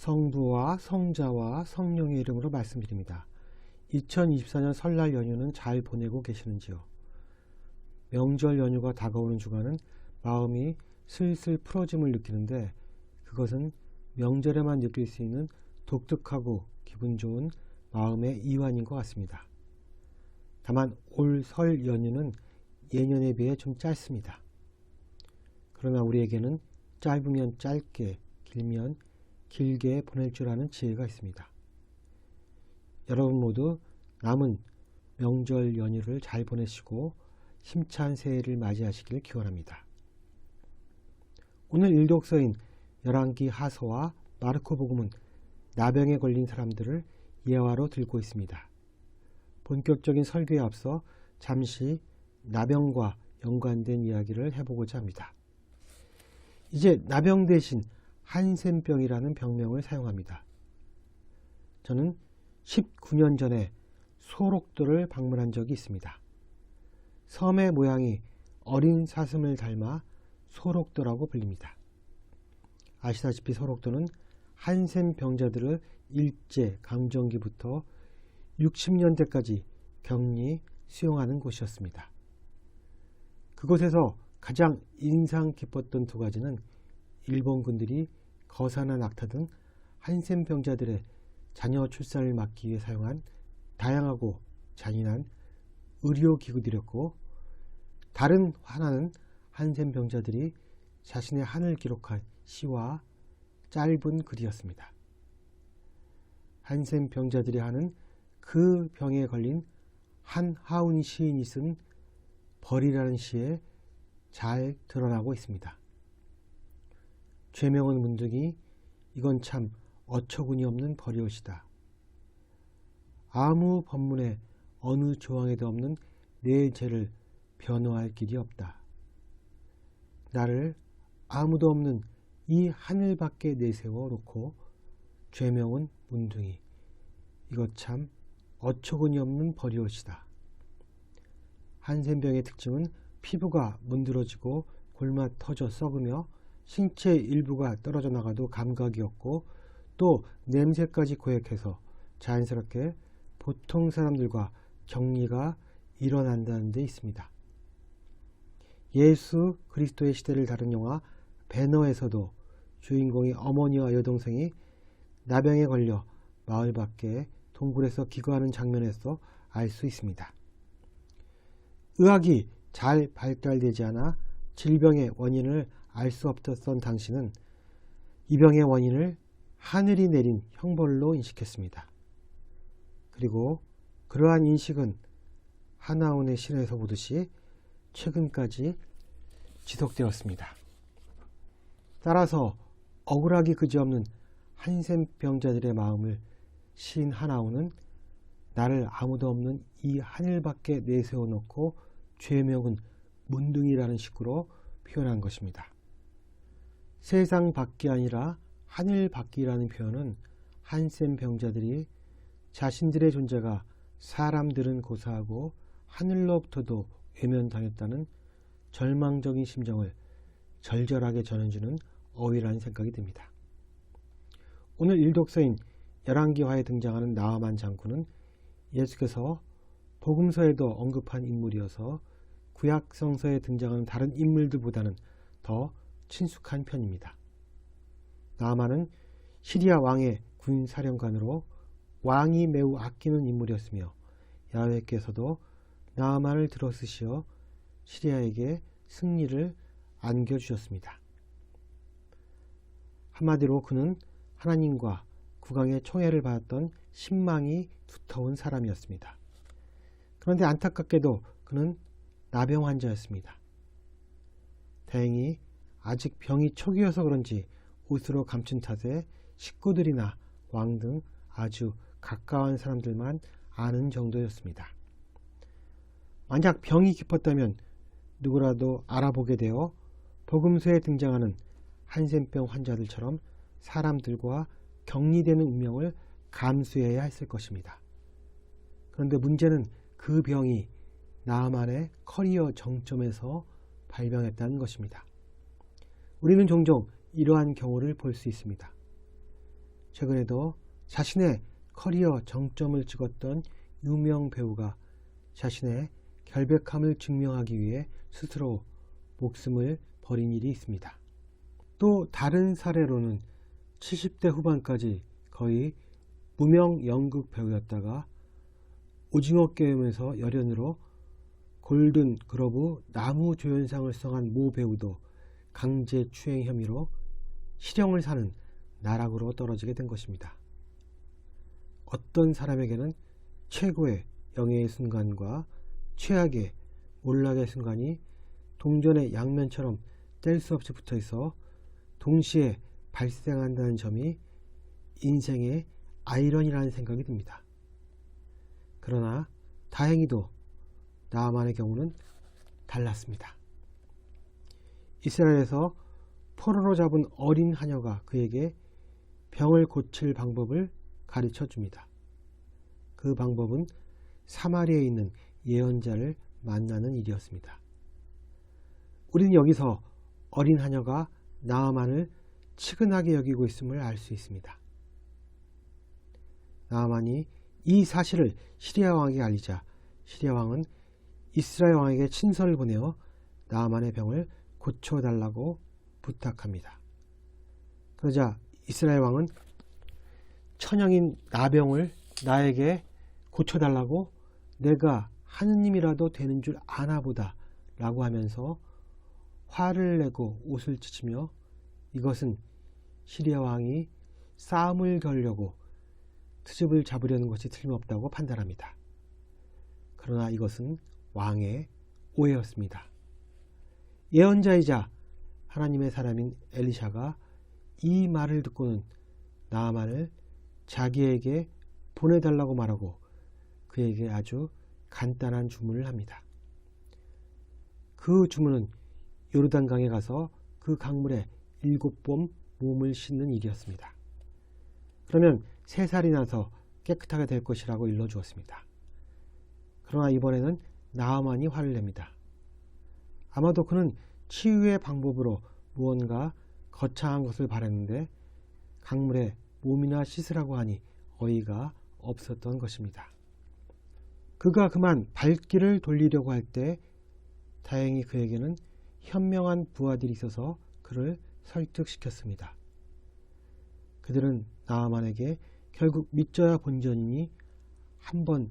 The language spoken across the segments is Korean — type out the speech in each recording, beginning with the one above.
성부와 성자와 성령의 이름으로 말씀드립니다. 2024년 설날 연휴는 잘 보내고 계시는지요? 명절 연휴가 다가오는 주간은 마음이 슬슬 풀어짐을 느끼는데 그것은 명절에만 느낄 수 있는 독특하고 기분 좋은 마음의 이완인 것 같습니다. 다만 올 설 연휴는 예년에 비해 좀 짧습니다. 그러나 우리에게는 짧으면 짧게, 길면 길게 보낼 줄 아는 지혜가 있습니다. 여러분 모두 남은 명절 연휴를 잘 보내시고 힘찬 새해를 맞이하시길 기원합니다. 오늘 일독서인 열왕기 하서와 마르코 복음은 나병에 걸린 사람들을 예화로 들고 있습니다. 본격적인 설교에 앞서 잠시 나병과 연관된 이야기를 해보고자 합니다. 이제 나병 대신 한센병이라는 병명을 사용합니다. 저는 19년 전에 소록도를 방문한 적이 있습니다. 섬의 모양이 어린 사슴을 닮아 소록도라고 불립니다. 아시다시피 소록도는 한센 병자들을 일제 강점기부터 60년대까지 격리 수용하는 곳이었습니다. 그곳에서 가장 인상 깊었던 두 가지는 일본군들이 거사나 낙타 등 한센 병자들의 자녀 출산을 막기 위해 사용한 다양하고 잔인한 의료기구들이었고 다른 하나는 한센 병자들이 자신의 한을 기록한 시와 짧은 글이었습니다. 한센 병자들이 하는 그 병에 걸린 한하운 시인이 쓴 벌이라는 시에 잘 드러나고 있습니다. 죄명은 문득이 이건 참 어처구니 없는 벌이옷이다. 아무 법문에 어느 조항에도 없는 내 죄를 변호할 길이 없다. 나를 아무도 없는 이 하늘 밖에 내세워 놓고 죄명은 문둥이. 이것 참 어처구니 없는 벌이옷이다. 한센병의 특징은 피부가 문드러지고 골마 터져 썩으며 신체 일부가 떨어져 나가도 감각이 없고 또 냄새까지 고약해서 자연스럽게 보통 사람들과 격리가 일어난다는 데 있습니다. 예수 그리스도의 시대를 다룬 영화 배너에서도 주인공의 어머니와 여동생이 나병에 걸려 마을 밖에 동굴에서 기거하는 장면에서 알 수 있습니다. 의학이 잘 발달되지 않아 질병의 원인을 알 수 없었던 당신은 이 병의 원인을 하늘이 내린 형벌로 인식했습니다. 그리고 그러한 인식은 하나원의 신에서 보듯이 최근까지 지속되었습니다. 따라서 억울하기 그지없는 한센 병자들의 마음을 시인 하나오는 나를 아무도 없는 이 하늘 밖에 내세워 놓고 죄명은 문둥이라는 식으로 표현한 것입니다. 세상 밖이 아니라 하늘 밖이라는 표현은 한센 병자들이 자신들의 존재가 사람들은 고사하고 하늘로부터도 외면당했다는 절망적인 심정을 절절하게 전해주는 어휘라는 생각이 듭니다. 오늘 일독서인 열왕기화에 등장하는 나아만 장군은 예수께서 복음서에도 언급한 인물이어서 구약 성서에 등장하는 다른 인물들보다는 더 친숙한 편입니다. 나아만은 시리아 왕의 군 사령관으로 왕이 매우 아끼는 인물이었으며 야훼께서도 나아만을 들어쓰시어 시리아에게 승리를 안겨주셨습니다. 한마디로 그는 하나님과 국왕의 총애를 받았던 신망이 두터운 사람이었습니다. 그런데 안타깝게도 그는 나병 환자였습니다. 다행히 아직 병이 초기여서 그런지 옷으로 감춘 탓에 식구들이나 왕 등 아주 가까운 사람들만 아는 정도였습니다. 만약 병이 깊었다면 누구라도 알아보게 되어 복음서에 등장하는 한센병 환자들처럼 사람들과 격리되는 운명을 감수해야 했을 것입니다. 그런데 문제는 그 병이 나만의 커리어 정점에서 발병했다는 것입니다. 우리는 종종 이러한 경우를 볼 수 있습니다. 최근에도 자신의 커리어 정점을 찍었던 유명 배우가 자신의 결백함을 증명하기 위해 스스로 목숨을 버린 일이 있습니다. 또 다른 사례로는 70대 후반까지 거의 무명 연극 배우였다가 오징어 게임에서 열연으로 골든 글러브 나무 조연상을 수상한 모 배우도 강제 추행 혐의로 실형을 사는 나락으로 떨어지게 된 것입니다. 어떤 사람에게는 최고의 영예의 순간과 최악의 몰락의 순간이 동전의 양면처럼 뗄 수 없이 붙어 있어 동시에 발생한다는 점이 인생의 아이러니라는 생각이 듭니다. 그러나 다행히도 나만의 경우는 달랐습니다. 이스라엘에서 포로로 잡은 어린 하녀가 그에게 병을 고칠 방법을 가르쳐 줍니다. 그 방법은 사마리아에 있는 예언자를 만나는 일이었습니다. 우리는 여기서 어린 하녀가 나아만을 치근하게 여기고 있음을 알 수 있습니다. 나아만이 이 사실을 시리아 왕에게 알리자 시리아 왕은 이스라엘 왕에게 친서를 보내어 나아만의 병을 고쳐달라고 부탁합니다. 그러자 이스라엘 왕은 천영인 나병을 나에게 고쳐달라고 내가 하느님이라도 되는 줄 아나보다 라고 하면서 화를 내고 옷을 찢으며 이것은 시리아 왕이 싸움을 걸려고 트집을 잡으려는 것이 틀림없다고 판단합니다. 그러나 이것은 왕의 오해였습니다. 예언자이자 하나님의 사람인 엘리샤가 이 말을 듣고는 나아만을 자기에게 보내달라고 말하고 그에게 아주 간단한 주문을 합니다. 그 주문은 요르단강에 가서 그 강물에 일곱 번 몸을 씻는 일이었습니다. 그러면 세 살이 나서 깨끗하게 될 것이라고 일러주었습니다. 그러나 이번에는 나아만이 화를 냅니다. 아마도 그는 치유의 방법으로 무언가 거창한 것을 바랐는데 강물에 몸이나 씻으라고 하니 어이가 없었던 것입니다. 그가 그만 발길을 돌리려고 할 때 다행히 그에게는 현명한 부하들이 있어서 그를 설득시켰습니다. 그들은 나아만에게 결국 믿져야 본전이니 한번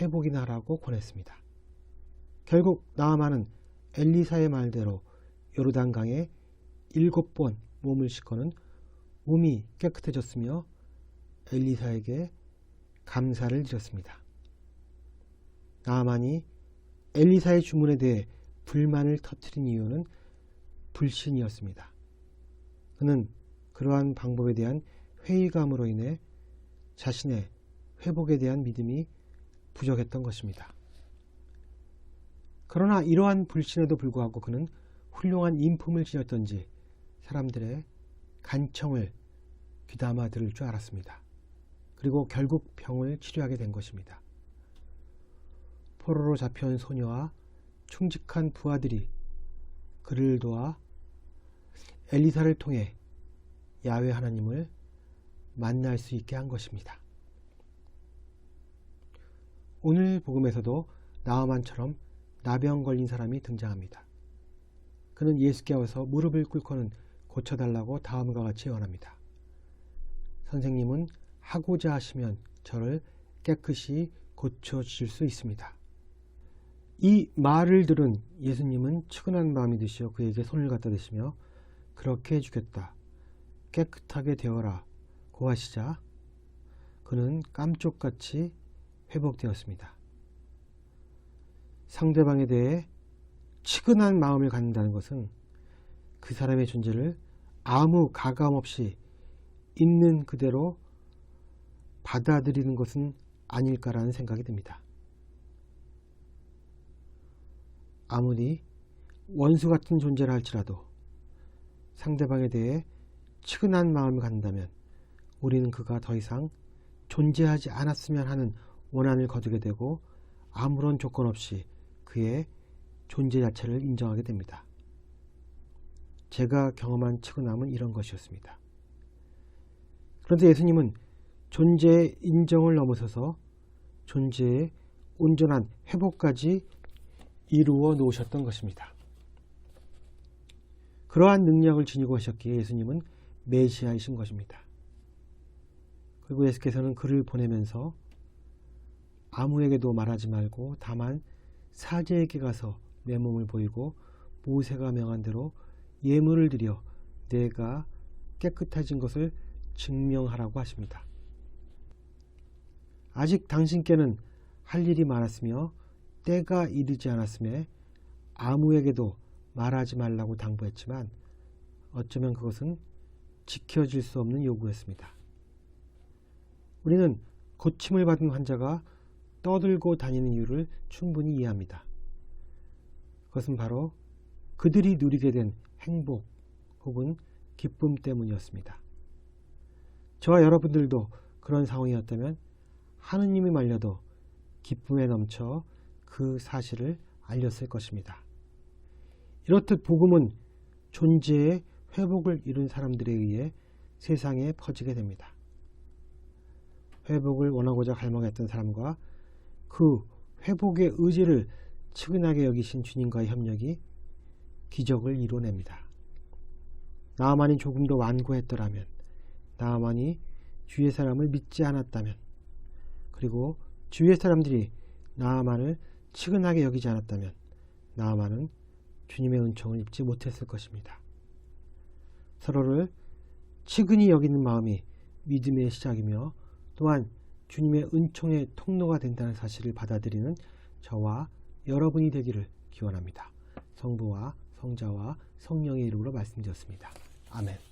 해보기나 하라고 권했습니다. 결국 나아만은 엘리사의 말대로 요르단강에 일곱 번 몸을 씻고는 몸이 깨끗해졌으며 엘리사에게 감사를 드렸습니다. 나아만이 엘리사의 주문에 대해 불만을 터뜨린 이유는 불신이었습니다. 그는 그러한 방법에 대한 회의감으로 인해 자신의 회복에 대한 믿음이 부족했던 것입니다. 그러나 이러한 불신에도 불구하고 그는 훌륭한 인품을 지녔던지 사람들의 간청을 귀담아 들을 줄 알았습니다. 그리고 결국 병을 치료하게 된 것입니다. 포로로 잡혀온 소녀와 충직한 부하들이 그를 도와 엘리사를 통해 야외 하나님을 만날 수 있게 한 것입니다. 오늘 복음에서도 나아만처럼 나병 걸린 사람이 등장합니다. 그는 예수께 와서 무릎을 꿇고는 고쳐달라고 다음과 같이 원합니다. 선생님은 하고자 하시면 저를 깨끗이 고쳐주실 수 있습니다. 이 말을 들은 예수님은 측은한 마음이 드시어 그에게 손을 갖다 대시며 그렇게 해주겠다. 깨끗하게 되어라. 고하시자 그는 깜쪽같이 회복되었습니다. 상대방에 대해 치근한 마음을 갖는다는 것은 그 사람의 존재를 아무 가감 없이 있는 그대로 받아들이는 것은 아닐까라는 생각이 듭니다. 아무리 원수 같은 존재라 할지라도 상대방에 대해 치근한 마음을 갖는다면 우리는 그가 더 이상 존재하지 않았으면 하는 원한을 거두게 되고 아무런 조건 없이 그의 존재 자체를 인정하게 됩니다. 제가 경험한 측은함은 이런 것이었습니다. 그런데 예수님은 존재의 인정을 넘어서서 존재의 온전한 회복까지 이루어 놓으셨던 것입니다. 그러한 능력을 지니고 하셨기에 예수님은 메시아이신 것입니다. 그리고 예수께서는 그를 보내면서 아무에게도 말하지 말고 다만 사제에게 가서 내 몸을 보이고 모세가 명한 대로 예물을 드려 내가 깨끗해진 것을 증명하라고 하십니다. 아직 당신께는 할 일이 많았으며 때가 이르지 않았음에 아무에게도 말하지 말라고 당부했지만 어쩌면 그것은 지켜질 수 없는 요구였습니다. 우리는 고침을 받은 환자가 떠들고 다니는 이유를 충분히 이해합니다. 그것은 바로 그들이 누리게 된 행복 혹은 기쁨 때문이었습니다. 저와 여러분들도 그런 상황이었다면 하느님이 말려도 기쁨에 넘쳐 그 사실을 알렸을 것입니다. 이렇듯 복음은 존재의 회복을 이룬 사람들에 의해 세상에 퍼지게 됩니다. 회복을 원하고자 갈망했던 사람과 그 회복의 의지를 측은하게 여기신 주님과의 협력이 기적을 이뤄냅니다. 나만이 조금 더 완고했더라면, 나만이 주의 사람을 믿지 않았다면, 그리고 주의 사람들이 나만을 측은하게 여기지 않았다면, 나만은 주님의 은총을 입지 못했을 것입니다. 서로를 측은히 여기는 마음이 믿음의 시작이며 또한 주님의 은총의 통로가 된다는 사실을 받아들이는 저와 여러분이 되기를 기원합니다. 성부와 성자와 성령의 이름으로 말씀드렸습니다. 아멘.